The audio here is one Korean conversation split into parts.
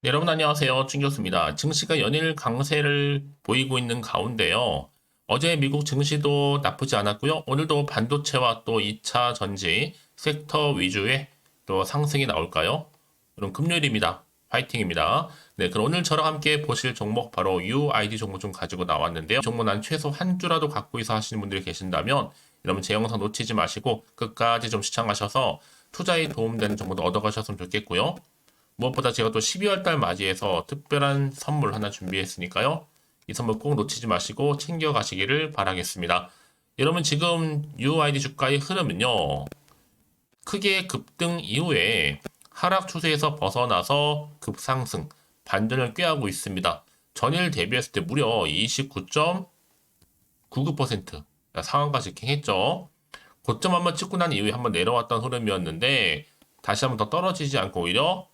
네, 여러분 안녕하세요. 충교수입니다. 증시가 연일 강세를 보이고 있는 가운데요. 어제 미국 증시도 나쁘지 않았고요. 오늘도 반도체와 또 2차 전지 섹터 위주의 또 상승이 나올까요? 그럼 금요일입니다. 파이팅입니다. 네, 그럼 오늘 저랑 함께 보실 종목 바로 UID 종목 좀 가지고 나왔는데요. 종목 난 최소 한 주라도 갖고 있어 하시는 분들이 계신다면 여러분 제 영상 놓치지 마시고 끝까지 좀 시청하셔서 투자에 도움되는 정보도 얻어가셨으면 좋겠고요. 무엇보다 제가 또 12월 달 맞이해서 특별한 선물 하나 준비했으니까요. 이 선물 꼭 놓치지 마시고 챙겨 가시기를 바라겠습니다. 여러분 지금 UID 주가의 흐름은요. 크게 급등 이후에 하락 추세에서 벗어나서 급상승, 반전을 꾀하고 있습니다. 전일 대비했을 때 무려 29.99% 상한가 직행했죠. 고점 한번 찍고 난 이후에 한번 내려왔던 흐름이었는데 다시 한번 더 떨어지지 않고 오히려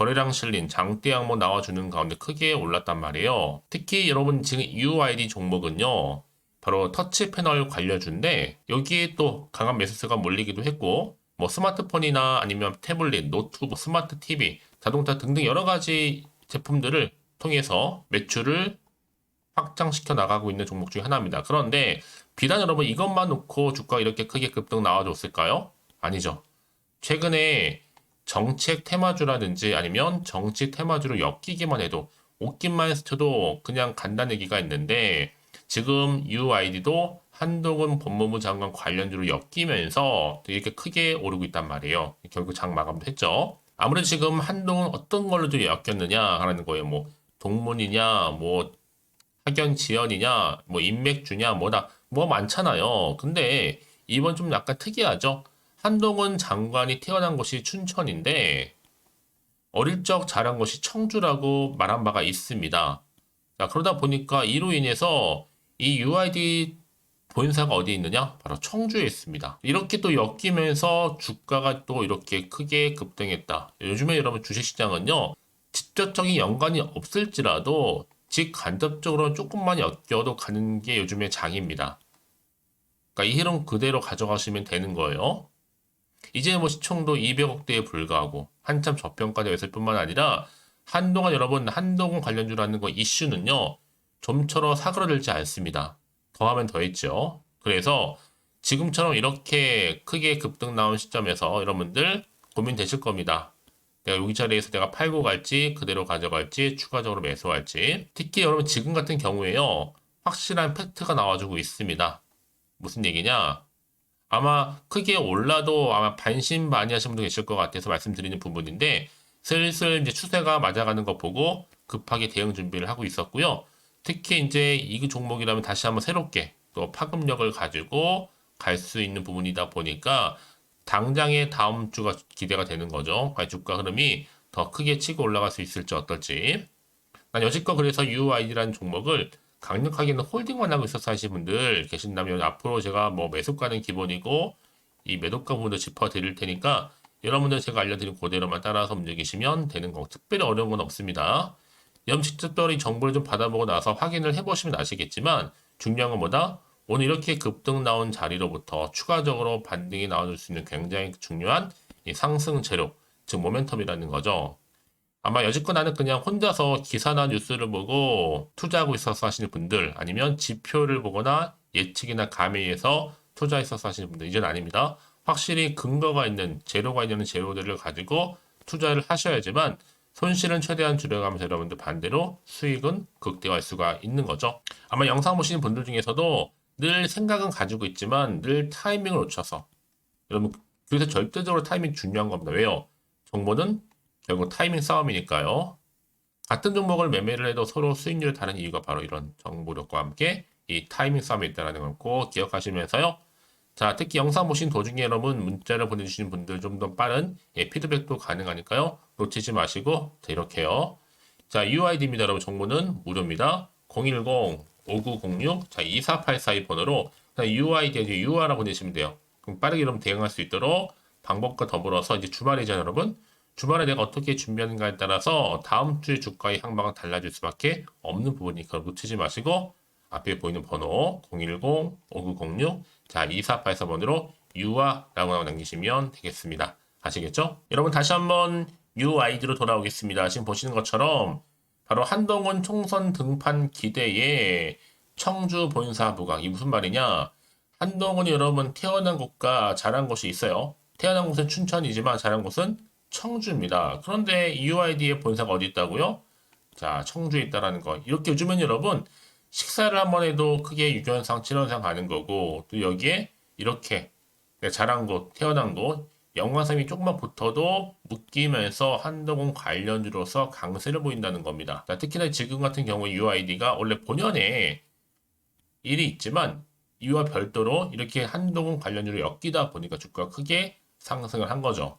거래량 실린 장대 항목 나와주는 가운데 크게 올랐단 말이에요. 특히 여러분 지금 UID 종목은요. 바로 터치 패널 관련주인데 여기에 또 강한 매수세가 몰리기도 했고 뭐 스마트폰이나 아니면 태블릿, 노트북, 스마트 TV, 자동차 등등 여러 가지 제품들을 통해서 매출을 확장시켜 나가고 있는 종목 중에 하나입니다. 그런데 비단 여러분 이것만 놓고 주가 이렇게 크게 급등 나와줬을까요? 아니죠. 최근에 정책 테마주라든지 아니면 정치 테마주로 엮이기만 해도 옷깃만 스쳐도 그냥 간단하기가 있는데 지금 UID도 한동훈 법무부 장관 관련주로 엮이면서 이렇게 크게 오르고 있단 말이에요. 결국 장 마감도 했죠. 아무래도 지금 한동훈 어떤 걸로 좀 엮였느냐 하는 거예요. 뭐 동문이냐, 뭐 학연 지연이냐, 뭐 인맥주냐, 뭐다 뭐 많잖아요. 근데 이번 좀 약간 특이하죠. 한동훈 장관이 태어난 곳이 춘천인데 어릴 적 자란 곳이 청주라고 말한 바가 있습니다. 자, 그러다 보니까 이로 인해서 이 UID 본사가 어디 있느냐? 바로 청주에 있습니다. 이렇게 또 엮이면서 주가가 또 이렇게 크게 급등했다. 요즘에 여러분 주식시장은요, 직접적인 연관이 없을지라도 직간접적으로 조금만 엮여도 가는 게 요즘의 장입니다. 그러니까 이 흐름 그대로 가져가시면 되는 거예요. 이제 뭐 시총도 200억대에 불과하고 한참 저평가되어 있을 뿐만 아니라 한동안 여러분 한동훈 관련주라는 거 이슈는요 좀처럼 사그러들지 않습니다. 더하면 더했죠. 그래서 지금처럼 이렇게 크게 급등 나온 시점에서 여러분들 고민되실 겁니다. 내가 여기 자리에서 내가 팔고 갈지 그대로 가져갈지 추가적으로 매수할지 특히 여러분 지금 같은 경우에요 확실한 팩트가 나와주고 있습니다. 무슨 얘기냐? 아마 크게 올라도 아마 반신반의하신 분도 계실 것 같아서 말씀드리는 부분인데 슬슬 이제 추세가 맞아가는 거 보고 급하게 대응 준비를 하고 있었고요. 특히 이제 이 종목이라면 다시 한번 새롭게 또 파급력을 가지고 갈 수 있는 부분이다 보니까 당장의 다음 주가 기대가 되는 거죠. 주가 흐름이 더 크게 치고 올라갈 수 있을지 어떨지. 난 여지껏 그래서 UID라는 종목을 강력하게는 홀딩만 하고 있어서 하시는 분들 계신다면 앞으로 제가 뭐 매수가는 기본이고 이 매도가 부분도 짚어 드릴 테니까 여러분들 제가 알려드린 그대로만 따라서 움직이시면 되는 거 특별히 어려운 건 없습니다. 염식특별히 정보를 좀 받아보고 나서 확인을 해보시면 아시겠지만 중요한 건 뭐다? 오늘 이렇게 급등 나온 자리로부터 추가적으로 반등이 나와줄 수 있는 굉장히 중요한 이 상승 재료, 즉 모멘텀이라는 거죠. 아마 여지껏 나는 그냥 혼자서 기사나 뉴스를 보고 투자하고 있어서 하시는 분들 아니면 지표를 보거나 예측이나 감의해서 투자했어서 하시는 분들 이제는 아닙니다. 확실히 근거가 있는 재료가 있는 재료들을 가지고 투자를 하셔야지만 손실은 최대한 줄여가면서 여러분들 반대로 수익은 극대화할 수가 있는 거죠. 아마 영상 보시는 분들 중에서도 늘 생각은 가지고 있지만 늘 타이밍을 놓쳐서 여러분 그래서 절대적으로 타이밍 중요한 겁니다. 왜요? 정보는 결국 타이밍 싸움이니까요. 같은 종목을 매매를 해도 서로 수익률이 다른 이유가 바로 이런 정보력과 함께 이 타이밍 싸움이 있다는 걸 꼭 기억하시면서요. 자, 특히 영상 보신 도중에 여러분 문자를 보내주시는 분들 좀 더 빠른 예, 피드백도 가능하니까요. 놓치지 마시고 자, 이렇게요. 자, UID입니다. 여러분 정보는 무료입니다. 010-5906 자, 24842 번호로 UID 이제 UR라고 보내시면 돼요. 그럼 빠르게 여러분 대응할 수 있도록 방법과 더불어서 이제 주말이죠, 여러분. 주말에 내가 어떻게 준비하는가에 따라서 다음 주의 주가의 향방은 달라질 수밖에 없는 부분이니까 놓치지 마시고 앞에 보이는 번호 010-5906 자 2484번으로 유아라고 남기시면 되겠습니다. 아시겠죠? 여러분 다시 한번 UID로 돌아오겠습니다. 지금 보시는 것처럼 바로 한동훈 총선 등판 기대에 청주 본사 부각. 이 무슨 말이냐? 한동훈이 여러분 태어난 곳과 자란 곳이 있어요. 태어난 곳은 춘천이지만 자란 곳은 청주입니다. 그런데 UID의 본사가 어디 있다고요? 자, 청주에 있다라는 거. 이렇게 요즘은 여러분 식사를 한 번 해도 크게 6연상, 7연상 가는 거고 또 여기에 이렇게 내 자란 곳, 태어난 곳, 연관성이 조금만 붙어도 묶이면서 한동훈 관련주로서 강세를 보인다는 겁니다. 자, 특히나 지금 같은 경우 UID가 원래 본연에 일이 있지만 이와 별도로 이렇게 한동훈 관련주로 엮이다 보니까 주가가 크게 상승을 한 거죠.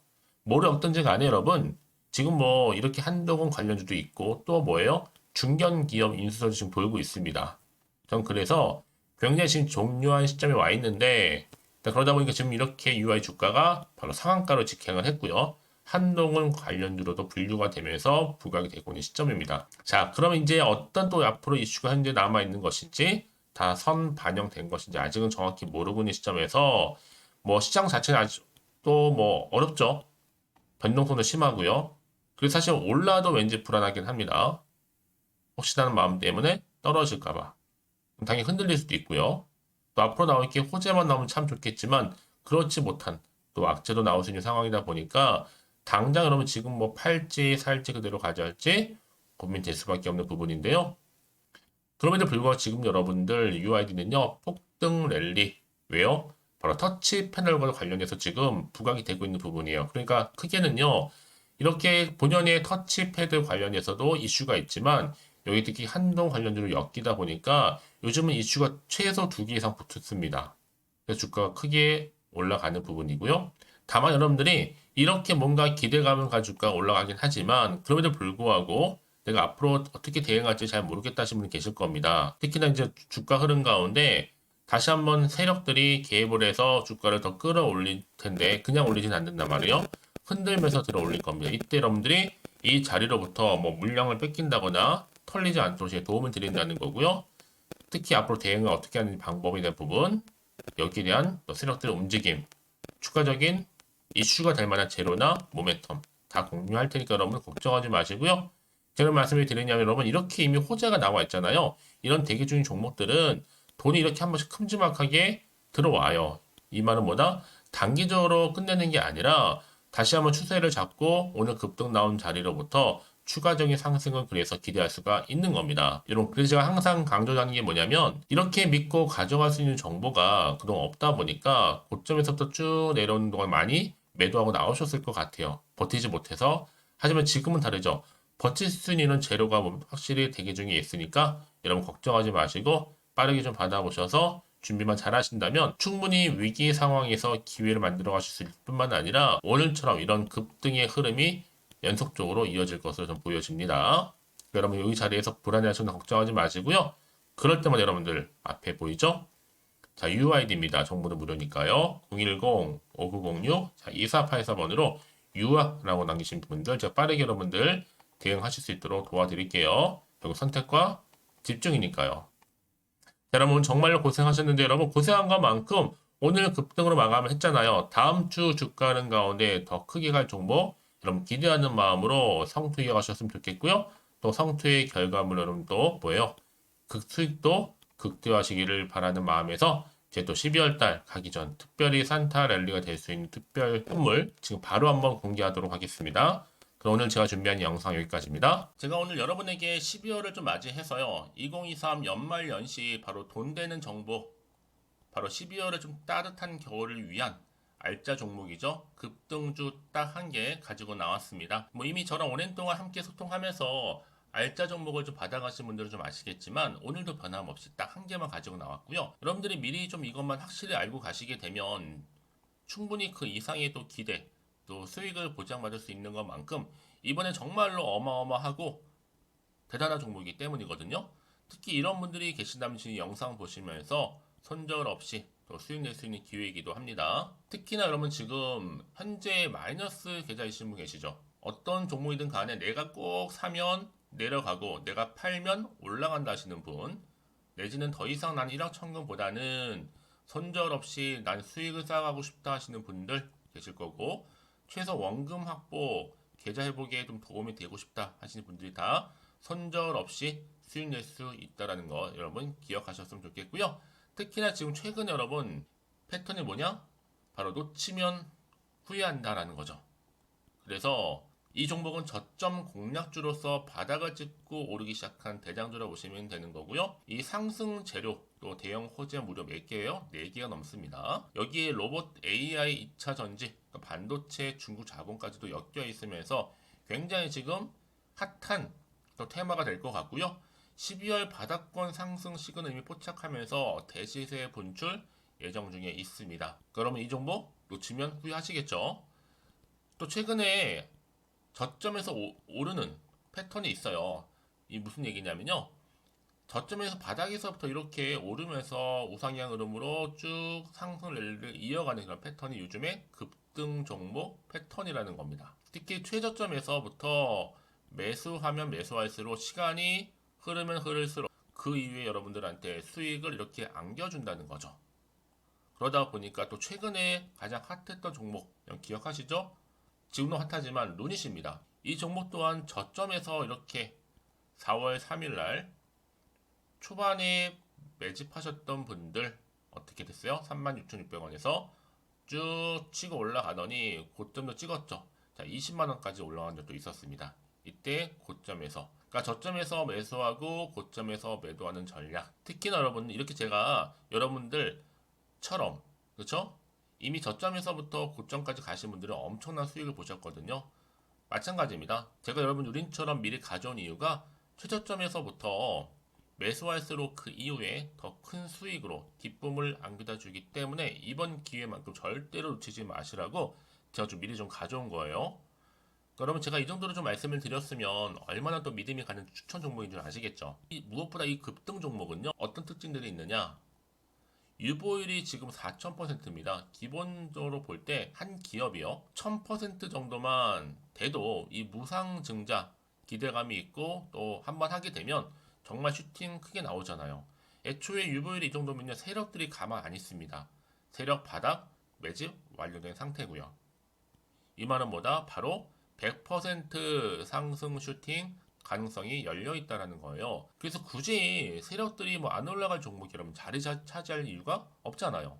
뭐를 엮든지 간에 여러분 지금 뭐 이렇게 한동훈 관련주도 있고 또 뭐예요? 중견 기업 인수설도 지금 보이고 있습니다. 전 그래서 굉장히 지금 종료한 시점에 와 있는데 그러다 보니까 지금 이렇게 UI 주가가 바로 상한가로 직행을 했고요. 한동훈 관련주로도 분류가 되면서 부각이 되고 있는 시점입니다. 자, 그러면 이제 어떤 또 앞으로 이슈가 현재 남아 있는 것인지 다 선 반영된 것인지 아직은 정확히 모르고 있는 시점에서 뭐 시장 자체는 아직 또 뭐 어렵죠. 변동성도 심하고요. 그리고 사실 올라도 왠지 불안하긴 합니다. 혹시라는 마음 때문에 떨어질까봐. 당연히 흔들릴 수도 있고요. 또 앞으로 나올 게 호재만 나오면 참 좋겠지만 그렇지 못한 또 악재도 나올 수 있는 상황이다 보니까 당장 여러분 지금 뭐 팔지 살지 그대로 가져갈지 고민될 수밖에 없는 부분인데요. 그럼에도 불구하고 지금 여러분들 UID는요 폭등 랠리 왜요? 바로 터치 패널과 관련해서 지금 부각이 되고 있는 부분이에요. 그러니까 크게는요 이렇게 본연의 터치패드 관련해서도 이슈가 있지만 여기 특히 한동 관련주로 엮이다 보니까 요즘은 이슈가 최소 두 개 이상 붙습니다. 그래서 주가가 크게 올라가는 부분이고요. 다만 여러분들이 이렇게 뭔가 기대감을 가지고 올라가긴 하지만 그럼에도 불구하고 내가 앞으로 어떻게 대응할지 잘 모르겠다 하시는 분이 계실 겁니다. 특히나 이제 주가 흐름 가운데 다시 한번 세력들이 개입을 해서 주가를 더 끌어올릴 텐데 그냥 올리진 않는단 말이에요. 흔들면서 들어 올릴 겁니다. 이때 여러분들이 이 자리로부터 뭐 물량을 뺏긴다거나 털리지 않도록 도움을 드린다는 거고요. 특히 앞으로 대응을 어떻게 하는 방법에 대한 부분, 여기에 대한 세력들의 움직임, 추가적인 이슈가 될 만한 재료나 모멘텀 다 공유할 테니까 여러분 걱정하지 마시고요. 제가 말씀을 드리냐면 여러분 이렇게 이미 호재가 나와 있잖아요. 이런 대기 중인 종목들은 돈이 이렇게 한 번씩 큼지막하게 들어와요. 이 말은 뭐다? 단기적으로 끝내는 게 아니라 다시 한번 추세를 잡고 오늘 급등 나온 자리로부터 추가적인 상승을 그래서 기대할 수가 있는 겁니다. 여러분, 그래서 제가 항상 강조하는 게 뭐냐면 이렇게 믿고 가져갈 수 있는 정보가 그동안 없다 보니까 고점에서부터 쭉 내려오는 동안 많이 매도하고 나오셨을 것 같아요. 버티지 못해서. 하지만 지금은 다르죠. 버틸 수 있는 재료가 뭐 확실히 대기 중에 있으니까 여러분 걱정하지 마시고 빠르게 좀 받아보셔서 준비만 잘 하신다면 충분히 위기 상황에서 기회를 만들어 가실 수 있을 뿐만 아니라 오늘처럼 이런 급등의 흐름이 연속적으로 이어질 것으로 좀 보여집니다. 여러분 여기 자리에서 불안해하시거나 걱정하지 마시고요. 그럴 때마다 여러분들 앞에 보이죠? 자, UID입니다. 정보는 무료니까요. 010-5906 2484번으로 유아라고 남기신 분들 제가 빠르게 여러분들 대응하실 수 있도록 도와드릴게요. 결국 선택과 집중이니까요. 여러분 정말로 고생하셨는데 여러분 고생한 것만큼 오늘 급등으로 마감을 했잖아요. 다음 주 주가는 가운데 더 크게 갈 종목 여러분 기대하는 마음으로 성투에 가셨으면 좋겠고요. 또 성투의 결과물 여러분 또 뭐예요? 극수익도 극대화하시기를 바라는 마음에서 제 또 12월 달 가기 전 특별히 산타 랠리가 될 수 있는 특별 선물 지금 바로 한번 공개하도록 하겠습니다. 그럼 오늘 제가 준비한 영상 여기까지입니다. 제가 오늘 여러분에게 12월을 좀 맞이해서요. 2023 연말 연시 바로 돈 되는 정보 바로 12월에 좀 따뜻한 겨울을 위한 알짜 종목이죠. 급등주 딱 한 개 가지고 나왔습니다. 뭐 이미 저랑 오랜 동안 함께 소통하면서 알짜 종목을 좀 받아가신 분들은 좀 아시겠지만 오늘도 변함없이 딱 한 개만 가지고 나왔고요. 여러분들이 미리 좀 이것만 확실히 알고 가시게 되면 충분히 그 이상의 또 기대 또 수익을 보장받을 수 있는 것만큼 이번에 정말로 어마어마하고 대단한 종목이기 때문이거든요. 특히 이런 분들이 계신다면 지금 영상 보시면서 손절 없이 또 수익 낼 수 있는 기회이기도 합니다. 특히나 여러분 지금 현재 마이너스 계좌이신 분 계시죠? 어떤 종목이든 간에 내가 꼭 사면 내려가고 내가 팔면 올라간다 하시는 분 내지는 더 이상 난 1억 천금보다는 손절 없이 난 수익을 쌓아가고 싶다 하시는 분들 계실 거고 최소 원금 확보 계좌 회복에 좀 도움이 되고 싶다 하시는 분들이 다 손절 없이 수익 낼 수 있다라는 거 여러분 기억하셨으면 좋겠고요. 특히나 지금 최근에 여러분 패턴이 뭐냐? 바로 놓치면 후회한다라는 거죠. 그래서 이 종목은 저점 공략주로서 바닥을 찍고 오르기 시작한 대장주라 보시면 되는 거고요. 이 상승 재료 또 대형 호재 무려 몇 개예요? 4개가 넘습니다. 여기에 로봇 AI 2차 전지, 또 반도체 중국 자본까지도 엮여 있으면서 굉장히 지금 핫한 또 테마가 될 것 같고요. 12월 바닥권 상승 시그널 이미 포착하면서 대시세 분출 예정 중에 있습니다. 그러면 이 종목 놓치면 후회하시겠죠? 또 최근에 저점에서 오, 오르는 패턴이 있어요. 이 무슨 얘기냐면요. 저점에서 바닥에서부터 이렇게 오르면서 우상향 흐름으로 쭉 상승 랠리를 이어가는 그런 패턴이 요즘에 급등 종목 패턴이라는 겁니다. 특히 최저점에서부터 매수하면 매수할수록 시간이 흐르면 흐를수록 그 이후에 여러분들한테 수익을 이렇게 안겨준다는 거죠. 그러다 보니까 또 최근에 가장 핫했던 종목 기억하시죠? 지금도 핫하지만 루닛입니다. 이 종목 또한 저점에서 이렇게 4월 3일 날 초반에 매집하셨던 분들 어떻게 됐어요? 36,600원에서 쭉 치고 올라가더니 고점도 찍었죠. 자, 20만 원까지 올라간 적도 있었습니다. 이때 고점에서 그러니까 저점에서 매수하고 고점에서 매도하는 전략. 특히나 여러분 이렇게 제가 여러분들처럼 그렇죠? 이미 저점에서부터 고점까지 가신 분들은 엄청난 수익을 보셨거든요. 마찬가지입니다. 제가 여러분 우린처럼 미리 가져온 이유가 최저점에서부터 매수할수록 그 이후에 더 큰 수익으로 기쁨을 안겨다 주기 때문에 이번 기회만큼 절대로 놓치지 마시라고 제가 좀 미리 좀 가져온 거예요. 그러면 제가 이 정도로 좀 말씀을 드렸으면 얼마나 또 믿음이 가는 추천 종목인 줄 아시겠죠? 이 무엇보다 이 급등 종목은요 어떤 특징들이 있느냐? 유보율이 지금 4,000%입니다. 기본적으로 볼 때 한 기업이요. 1,000% 정도만 돼도 이 무상 증자 기대감이 있고 또 한 번 하게 되면 정말 슈팅 크게 나오잖아요. 애초에 유보율이 이 정도면요. 세력들이 가만 안 있습니다. 세력 바닥 매집 완료된 상태고요. 이 말은 뭐다? 바로 100% 상승 슈팅 가능성이 열려 있다라는 거예요. 그래서 굳이 세력들이 뭐 안 올라갈 종목이 여러분 자리 차- 차지할 이유가 없잖아요.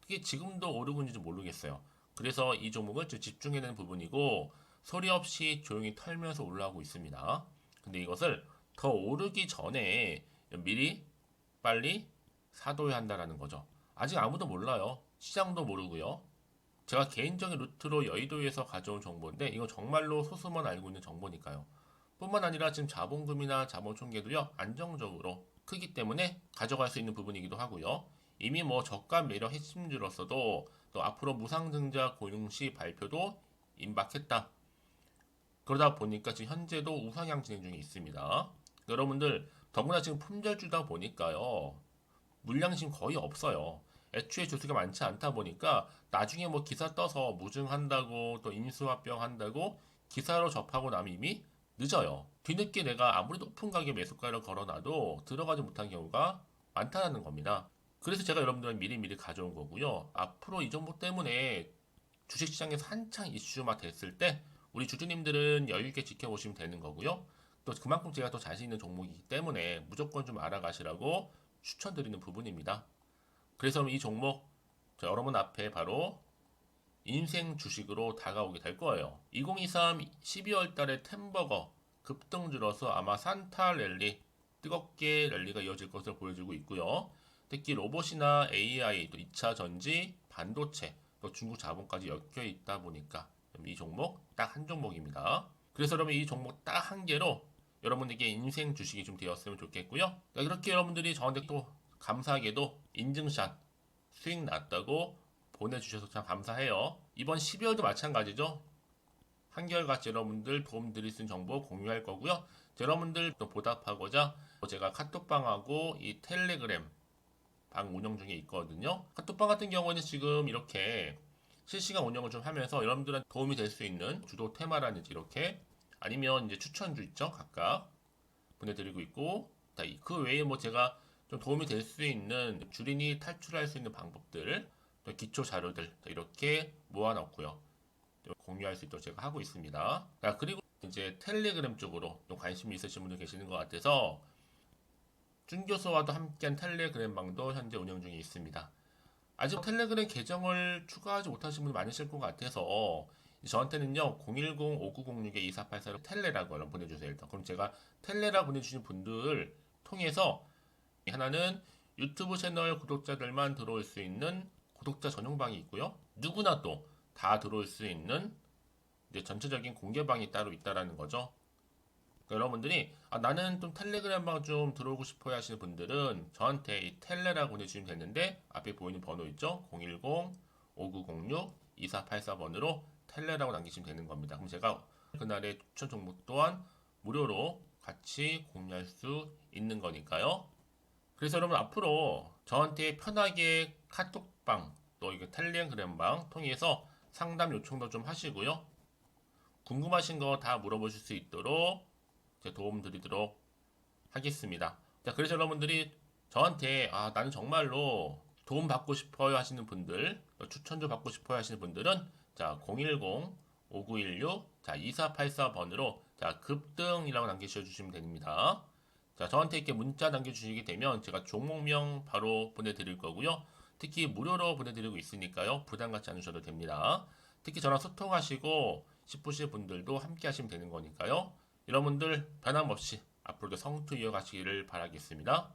그게 지금도 오르고 있는지 모르겠어요. 그래서 이 종목을 좀 집중해야 되는 부분이고 소리 없이 조용히 털면서 올라오고 있습니다. 근데 이것을 더 오르기 전에 미리 빨리 사둬야 한다라는 거죠. 아직 아무도 몰라요. 시장도 모르고요. 제가 개인적인 루트로 여의도에서 가져온 정보인데 이거 정말로 소수만 알고 있는 정보니까요. 뿐만 아니라 지금 자본금이나 자본 총계도요 안정적으로 크기 때문에 가져갈 수 있는 부분이기도 하고요. 이미 뭐 저가 매력 핵심주로서도 또 앞으로 무상증자 고용시 발표도 임박했다. 그러다 보니까 지금 현재도 우상향 진행 중에 있습니다. 여러분들 더구나 지금 품절주다 보니까요 물량 지금 거의 없어요. 애초에 주수가 많지 않다 보니까 나중에 뭐 기사 떠서 무증한다고 또 인수합병 한다고 기사로 접하고 나면 이미 늦어요. 뒤늦게 내가 아무리 높은 가격 매수가를 걸어놔도 들어가지 못한 경우가 많다는 겁니다. 그래서 제가 여러분들은 미리미리 가져온 거고요. 앞으로 이 정보 때문에 주식시장에서 한창 이슈가 됐을 때 우리 주주님들은 여유있게 지켜보시면 되는 거고요. 또 그만큼 제가 더 자신 있는 종목이기 때문에 무조건 좀 알아가시라고 추천드리는 부분입니다. 그래서 이 종목 저 여러분 앞에 바로 인생 주식으로 다가오게 될 거예요. 2023 12월 달에 템버거 급등주로서 아마 산타 랠리 뜨겁게 랠리가 이어질 것을 보여주고 있고요. 특히 로봇이나 AI, 또 2차 전지, 반도체, 또 중국 자본까지 엮여 있다 보니까 이 종목 딱 한 종목입니다. 그래서 여러분 이 종목 딱 한 개로 여러분에게 인생 주식이 좀 되었으면 좋겠고요. 자, 이렇게 여러분들이 저한테 또 감사하게도 인증샷 수익 났다고 보내주셔서 참 감사해요. 이번 12월도 마찬가지죠. 한결같이 여러분들 도움 드릴 수 있는 정보 공유할 거고요. 여러분들 또 보답하고자 제가 카톡방하고 이 텔레그램 방 운영 중에 있거든요. 카톡방 같은 경우는 지금 이렇게 실시간 운영을 좀 하면서 여러분들한테 도움이 될 수 있는 주도 테마라든지 이렇게 아니면 이제 추천주 있죠. 각각 보내드리고 있고 그 외에 뭐 제가 좀 도움이 될 수 있는 주린이 탈출할 수 있는 방법들 또 기초 자료들 자, 이렇게 모아놨고요. 좀 공유할 수 있도록 제가 하고 있습니다. 자, 그리고 이제 텔레그램 쪽으로 좀 관심이 있으신 분들 계시는 것 같아서 준 교수와도 함께한 텔레그램 방도 현재 운영 중에 있습니다. 아직 텔레그램 계정을 추가하지 못하신 분이 많으실 것 같아서 저한테는요 010-5906-2484로 텔레라고 보내주세요 일단. 그럼 제가 텔레라 보내주신 분들 통해서 하나는 유튜브 채널 구독자들만 들어올 수 있는 구독자 전용방이 있고요. 누구나 또 다 들어올 수 있는 이제 전체적인 공개방이 따로 있다라는 거죠. 그러니까 여러분들이 아, 나는 좀 텔레그램 방 좀 들어오고 싶어야 하시는 분들은 저한테 이 텔레라고 보내주시면 되는데 앞에 보이는 번호 있죠? 010-5906-2484번으로 텔레라고 남기시면 되는 겁니다. 그럼 제가 그날의 추천 종목 또한 무료로 같이 공유할 수 있는 거니까요. 그래서 여러분 앞으로 저한테 편하게 카톡방 또 이거 텔레그램방 통해서 상담 요청도 좀 하시고요. 궁금하신 거 다 물어보실 수 있도록 제가 도움 드리도록 하겠습니다. 자, 그래서 여러분들이 저한테 아, 나는 정말로 도움 받고 싶어요 하시는 분들, 추천 좀 받고 싶어요 하시는 분들은 자, 010 5916 자, 2484번으로 자, 급등이라고 남겨 주시면 됩니다. 자, 저한테 이렇게 문자 남겨 주시게 되면 제가 종목명 바로 보내 드릴 거고요. 특히 무료로 보내 드리고 있으니까요. 부담 갖지 않으셔도 됩니다. 특히 저랑 소통하시고 싶으신 분들도 함께 하시면 되는 거니까요. 여러분들 변함없이 앞으로도 성투 이어가시기를 바라겠습니다.